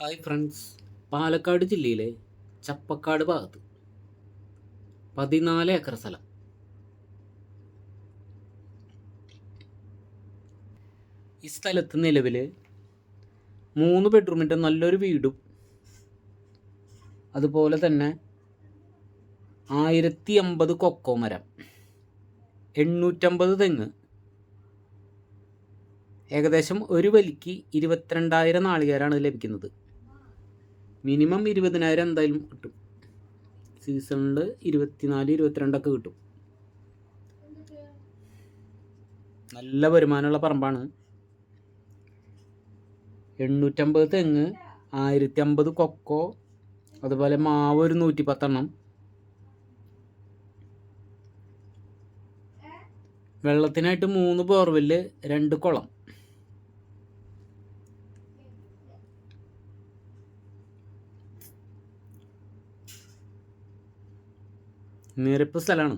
Hi friends Palakkad ജില്ലയിലെ ചപ്പക്കാട് ഭാഗത്ത് പതിനാല് ഏക്കർ സ്ഥലം. ഈ സ്ഥലത്ത് നിലവിൽ മൂന്ന് ബെഡ്റൂമിന്റെ നല്ലൊരു വീടും അതുപോലെ തന്നെ ആയിരത്തി അമ്പത് കൊക്കോ മരം എണ്ണൂറ്റമ്പത് തെങ്ങ് ഏകദേശം ഒരു വലിക്ക് ഇരുപത്തിരണ്ടായിരം നാളികേരാണ് ലഭിക്കുന്നത്. മിനിമം ഇരുപതിനായിരം എന്തായാലും കിട്ടും. സീസണിൽ ഇരുപത്തിനാല് ഇരുപത്തിരണ്ടൊക്കെ കിട്ടും. നല്ല വരുമാനമുള്ള പറമ്പാണ്. എണ്ണൂറ്റമ്പത് തെങ്ങ് ആയിരത്തി അമ്പത് കൊക്കോ അതുപോലെ മാവ് ഒരു നൂറ്റി പത്തെണ്ണം വെള്ളത്തിനായിട്ട് മൂന്ന് ബോർവെല്ല് രണ്ട് കുളം. നിരപ്പ് സ്ഥലമാണ്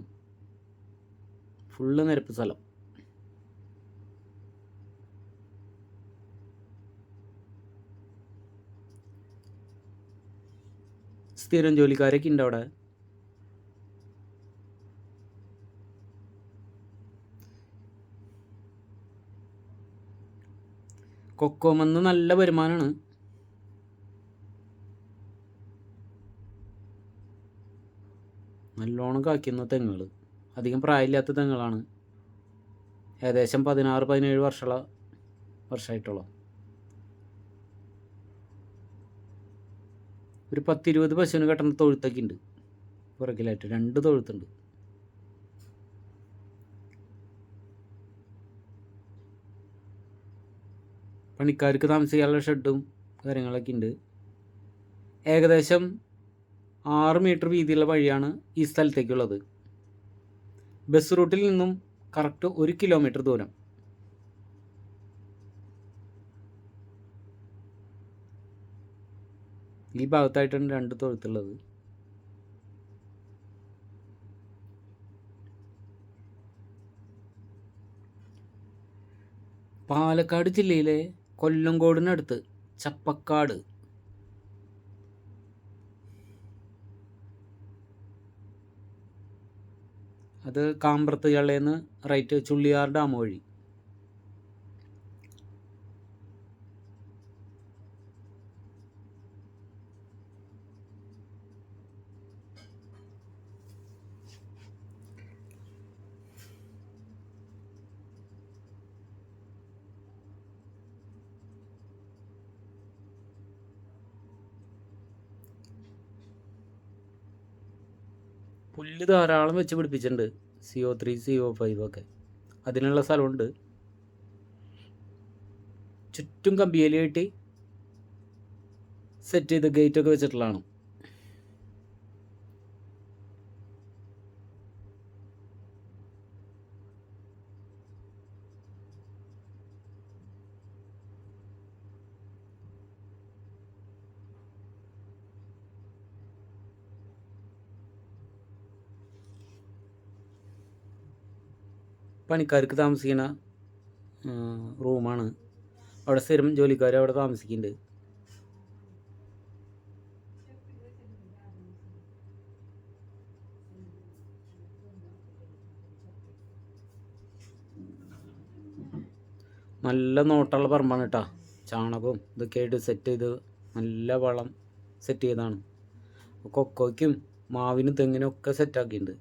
ഫുള്ള് നിരപ്പ് സ്ഥലം. സ്ഥിരം ജോലിക്കാരൊക്കെ ഉണ്ട് അവിടെ. കൊക്കോമെന്ന് നല്ല വരുമാനമാണ് നല്ലോണം കായ്ക്കുന്ന തെങ്ങുകൾ അധികം പ്രായമില്ലാത്ത തെങ്ങുകളാണ്. ഏകദേശം പതിനാറ് പതിനേഴ് വർഷമുള്ള വർഷമായിട്ടുള്ള ഒരു പത്തിരുപത് പശുവിന് കെട്ടുന്ന തൊഴുത്തൊക്കെ ഉണ്ട് പുറകിലായിട്ട് രണ്ട് തൊഴുത്തുണ്ട്. പണിക്കാർക്ക് താമസിക്കാനുള്ള ഷെഡും കാര്യങ്ങളൊക്കെ ഉണ്ട് ഏകദേശം ആറ് മീറ്റർ വീതിയുള്ള വഴിയാണ് ഈ സ്ഥലത്തേക്കുള്ളത്. ബസ് റൂട്ടിൽ നിന്നും കറക്റ്റ് ഒരു കിലോമീറ്റർ ദൂരം. ഈ ഭാഗത്തായിട്ടാണ് രണ്ട് തൊഴുത്തുള്ളത്. പാലക്കാട് ജില്ലയിലെ കൊല്ലങ്കോടിനടുത്ത് ചപ്പക്കാട് അത് കാമ്പ്രത്ത് ചള്ളേന്ന് റൈറ്റ് ചുള്ളിയാർ ഡാം വഴി. പുല്ല് ധാരാളം വെച്ച് പിടിപ്പിച്ചിട്ടുണ്ട്. C O three C O five ഒക്കെ. അതിനുള്ള സ്ഥലമുണ്ട്. ചുറ്റും കമ്പിയേലിയായിട്ട് സെറ്റ് ചെയ്ത് ഗേറ്റൊക്കെ വെച്ചിട്ടുള്ളതാണ്. പണിക്കാർക്ക് താമസിക്കുന്ന റൂമാണ്. അവിടെ സ്ഥിരം ജോലിക്കാർ അവിടെ താമസിക്കുന്നുണ്ട്. നല്ല നോട്ടുള്ള പറമ്പാണ് കേട്ടോ. ചാണകവും ഇതൊക്കെ ആയിട്ട് സെറ്റ് ചെയ്ത് നല്ല വളം സെറ്റ് ചെയ്തതാണ്. കൊക്കോയ്ക്കും മാവിനും തെങ്ങിനും ഒക്കെ സെറ്റാക്കിയിട്ടുണ്ട്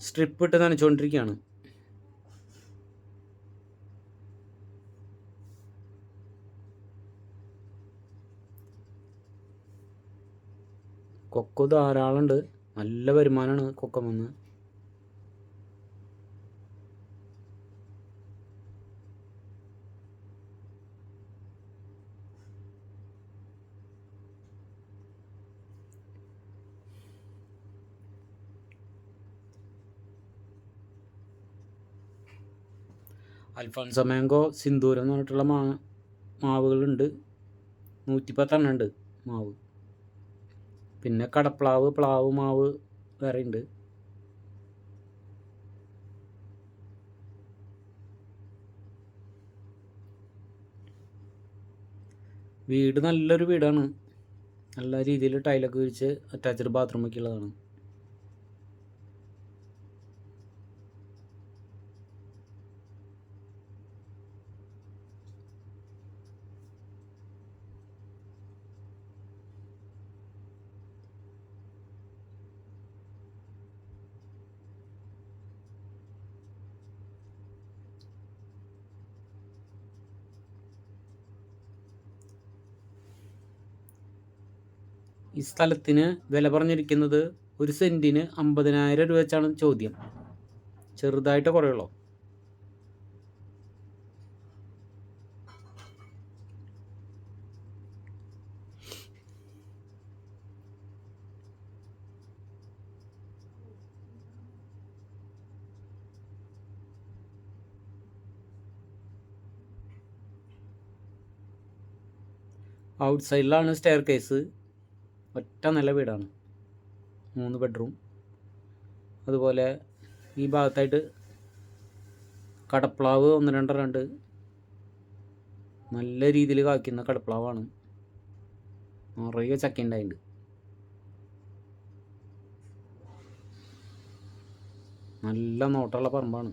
സ്ട്രിപ്പ് ഇട്ട് നനച്ചുകൊണ്ടിരിക്കുകയാണ് കൊക്കോ ധാരാളമുണ്ട് നല്ല വരുമാനമാണ് കൊക്കമെന്ന് അൽഫോൺസോ മാംഗോ സിന്ദൂരം എന്ന് പറഞ്ഞിട്ടുള്ള മാ മാവുകളുണ്ട്. നൂറ്റിപ്പത്തെണ്ണം ഉണ്ട് മാവ്. പിന്നെ കടപ്ലാവ് പ്ലാവ് മാവ് വേറെ ഉണ്ട്. വീട് നല്ലൊരു വീടാണ്. നല്ല രീതിയിൽ ടൈലൊക്കെ വിരിച്ച് അറ്റാച്ച്ഡ് ബാത്റൂമൊക്കെ ഉള്ളതാണ്. ഈ സ്ഥലത്തിന് വില പറഞ്ഞിരിക്കുന്നത് ഒരു സെന്റിന് അമ്പതിനായിരം രൂപ വെച്ചാണ് ചോദ്യം. ചെറുതായിട്ട് കുറയുള്ളൂ. ഔട്ട് സൈഡിലാണ് സ്റ്റെയർ കേസ് ഒറ്റ നില വീടാണ്. മൂന്ന് ബെഡ്റൂം. അതുപോലെ ഈ ഭാഗത്തായിട്ട് കടപ്ലാവ് ഒന്ന് രണ്ടെണ്ണം ഉണ്ട് നല്ല രീതിയിൽ കായ്ക്കുന്ന കടപ്ലാവാണ്. നിറയെ ചക്ക ഉണ്ടായിട്ടുണ്ട് നല്ല നോട്ടമുള്ള പറമ്പാണ്.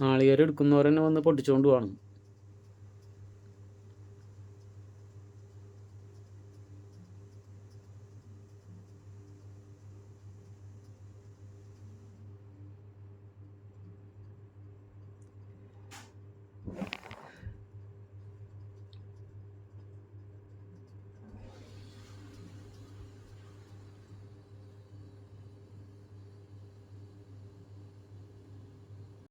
നാളികേരം എടുക്കുന്നവർ തന്നെ വന്ന് പൊട്ടിച്ചുകൊണ്ട് പോകണം